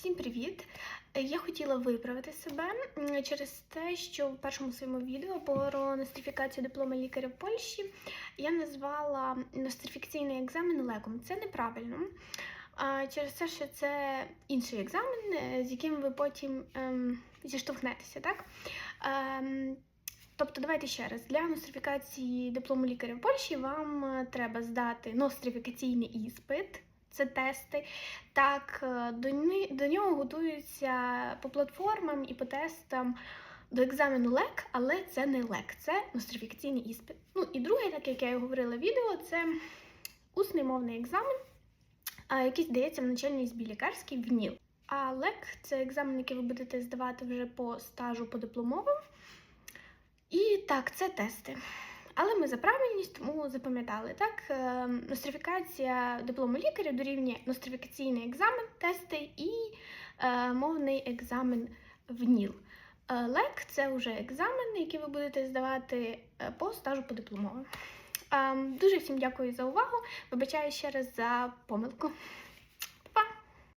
Всім привіт! Я хотіла виправити себе через те, що в першому своєму відео про нострифікацію диплома лікаря в Польщі я назвала нострифікаційний екзамен леком. Це неправильно. Через те, що це інший екзамен, е, з яким ви потім ем, зіштовхнетеся, так? Ем, Тобто, давайте ще раз. Для нострифікації диплому лікаря в Польщі вам е, треба здати нострифікаційний іспит, це тести. Так, е, до, до нього готуються по платформам і по тестам до екзамену ЛЕК, але це не ЛЕК, це нострифікаційний іспит. Ну і друге, так як я і говорила відео, це усний мовний екзамен, який здається в начальній збі лікарській в НІЛ. А ЛЕК це екзамен, який ви будете здавати вже по стажу по дипломовим. І так, це тести. Але ми за правильність, тому запам'ятали так. е, Нострифікація диплому лікаря дорівнює нострифікаційний екзамен, тести і е, мовний екзамен в НІЛ. Е, ЛЕК це вже екзамен, який ви будете здавати по стажу по дипломовим. Е, Дуже всім дякую за увагу. Вибачаю ще раз за помилку.